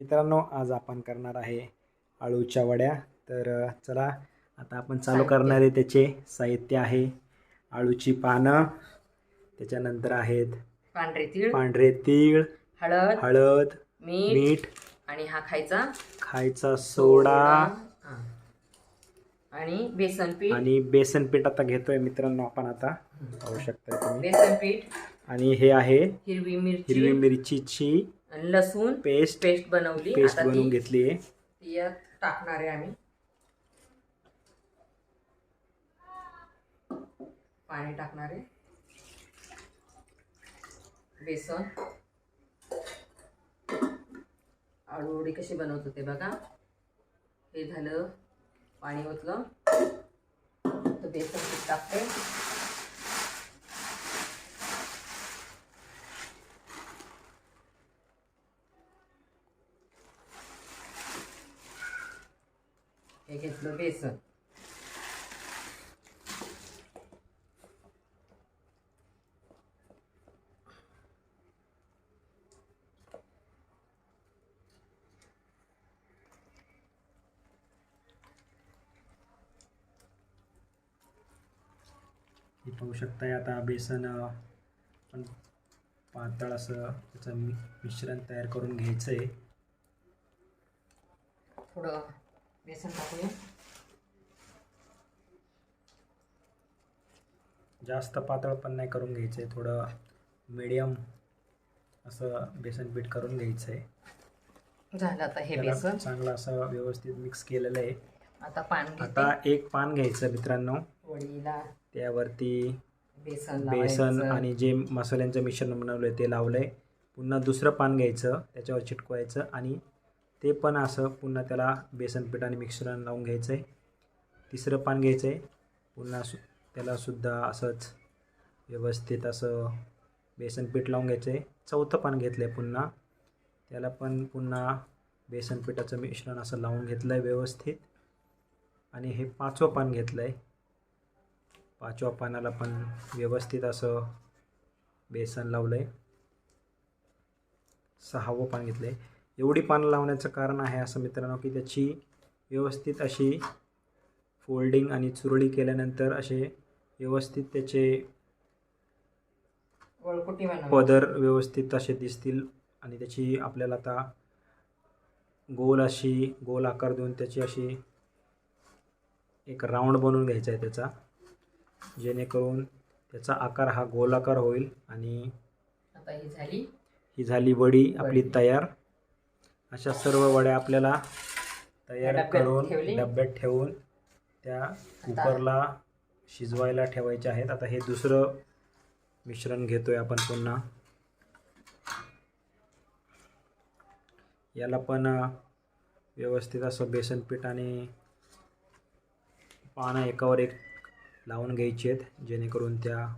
मित्रांनो आज आपण करणार आहे आळूच्या वड्या. तर चला आता आपण चालू करणार आहे त्याचे. साहित्य आहे आळूची पानं त्याच्यानंतर आहेत पांढरे तीळ पांढरे तीळ हळद हळद मीठ मीठ आणि हा खायचा खायचा सोडा. आणि बेसन पीठ. आणि बेसन पीठ आता घेतोय मित्रांनो आपण आता. पाहू शकता तुम्ही. बेसन पीठ. आणि हे आहे हिरवी मिरची. हिरवी मिरचीची आणि लसूण पेस्ट. पेस्ट बनवली. पेस्ट आता बनवून ती घेतली आहे. ती यात टाकणार आहे आम्ही. पाणी टाकणार आहे. बेसन. आळू वडी कशी बनवत होते बघा. हे झालं पाणी ओतलं. तर बेसन पीठ टाकते. हे घेतलं बेसन. हे पाहू शकताय आता बेसन पण पातळ असं त्याचं मिश्रण तयार करून घ्यायचं आहे थोडं बेसन टाकूया. जास्त पातळ पण नाही करून घ्यायचं आहे थोडं मीडियम असं बेसन पीठ करून घ्यायचं आहे झालं आता हे बेसन. चांगलं असं व्यवस्थित मिक्स केलेलं आहे. आता पान आता एक पान घ्यायचं मित्रांनो. वडीला त्यावरती बेसन बेसन. आणि जे मसाल्यांचं मिश्रण बनवलं आहे ते लावलं आहे पुन्हा दुसरं पान घ्यायचं त्याच्यावर चिटकवायचं आणि ते पण असं पुन्हा त्याला बेसन पीठ आणि मिश्रण लावून घ्यायचं आहे तिसरं पान घ्यायचं आहे पुन्हा सु त्यालासुद्धा असंच व्यवस्थित असं बेसन पीठ लावून घ्यायचं आहे चौथं पान घेतलं आहे पुन्हा. त्याला पण पुन्हा बेसन पिठाचं मिश्रण असं लावून घेतलं आहे व्यवस्थित. आणि हे पाचवं पान घेतलं आहे पाचव्या पानाला पण व्यवस्थित असं बेसन लावलं आहे सहावं पान घेतलं आहे एवढी पानं लावण्याचं कारण आहे असं मित्रांनो की त्याची व्यवस्थित अशी फोल्डिंग आणि चुरळी केल्यानंतर असे व्यवस्थित त्याचे पदर व्यवस्थित असे दिसतील आणि त्याची आपल्याला आता गोल अशी गोल आकार देऊन त्याची अशी एक राऊंड बनवून घ्यायचा आहे त्याचा जेणेकरून त्याचा आकार हा गोलाकार होईल आणि ही झाली. वडी आपली. तयार. अशा सर्व वड्या आपल्याला तयार डब्यात करून ठेवली. डब्यात ठेवून त्या कुकरला शिजवायला ठेवायच्या आहेत. आता हे दुसरं मिश्रण घेतोय आपण पुन्हा. याला पण अ, व्यवस्थित असं बेसन पीठ आणि पानं एकावर एक लावून घ्यायची आहेत जेणेकरून त्या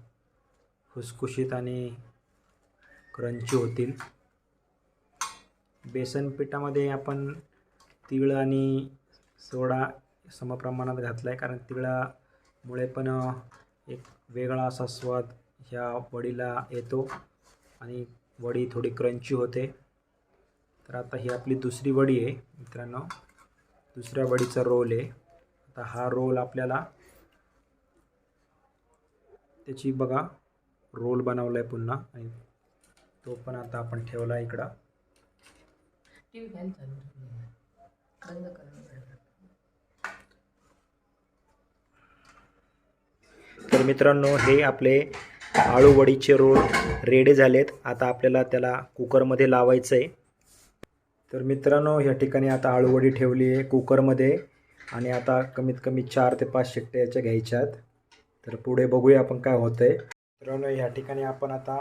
खुसखुशीत आणि क्रंची होतील. बेसन पिठामध्ये आपण तीळ आणि सोडा समप्रमाणात घातला आहे कारण तिळामुळे पण एक वेगळा असा स्वाद ह्या वडीला येतो आणि वडी थोडी क्रंची होते. तर आता ही आपली दुसरी वडी आहे मित्रांनो. दुसऱ्या वडीचा रोल आहे. आता हा रोल आपल्याला त्याची बघा रोल बनवला आहे पुन्हा आणि तो पण आता आपण ठेवला आहे इकडं. टी व्ही घ्यायला चालू बंद करून तर मित्रांनो हे आपले आळूवडीचे रोड रोल रेडी झालेत. आता आपल्याला त्याला कुकरमध्ये लावायचं आहे तर मित्रांनो या ठिकाणी आता आळूवडी ठेवली आहे कुकरमध्ये. आणि आता कमीत कमी चार ते पाच शिट्ट्या याच्या घ्यायच्यात. तर पुढे बघूया आपण काय होतं आहे मित्रांनो या ठिकाणी आपण आता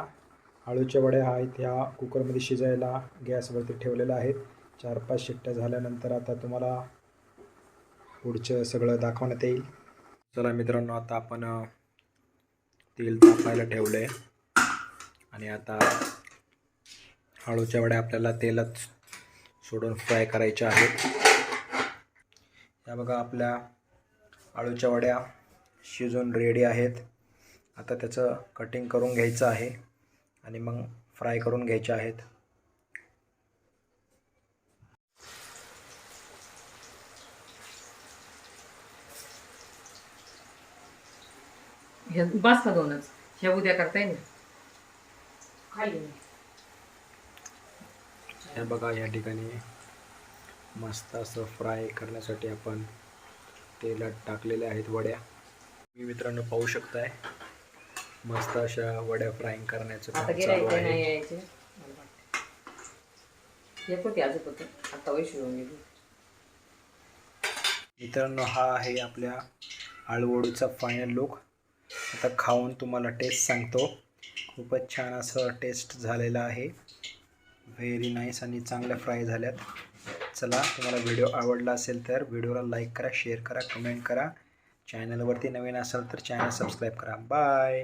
आळूच्या वड्या आहेत ह्या कुकरमध्ये शिजायला गॅसवरती ठेवलेल्या आहेत. चार पाच शिट्ट्या झाल्यानंतर आता तुम्हाला पुढचं सगळं दाखवण्यात येईल. चला मित्रांनो आता आपण तेल तापायला ठेवलं आहे आणि आता आळूच्या वड्या आपल्याला तेलात सोडून फ्राय करायच्या आहेत. या बघा आपल्या आळूच्या वड्या शिजून रेडी आहेत. आता त्याचं कटिंग करून घ्यायचं आहे. आणि मग फ्राय करून घ्यायचे आहेत. बस दोनच ह्या उद्या करता येईल खाली हे बघा या ठिकाणी मस्त असं फ्राय करण्यासाठी आपण तेलात टाकलेल्या आहेत वड्या. मी मित्रांनो पाहू शकताय. मस्त अशा वड्या फ्राईंग करण्याचं आता काम चालू गिरायचं नाही आहे. यायचे? मला वाटतं. हे होते अजून होते आता वैशू येऊन गेली मित्रांनो हा आहे आपल्या आळूवडीचा फायनल लुक आता खाऊन तुम्हाला टेस्ट सांगतो. खूपच छान असं टेस्ट झालेलं आहे. व्हेरी नाईस आणि चांगल्या फ्राय झाल्यात. चला तुम्हाला व्हिडिओ आवडला असेल तर व्हिडिओला लाईक करा शेअर करा कमेंट करा. चॅनलवरती नवीन असाल तर चॅनल सबस्क्राईब करा. बाय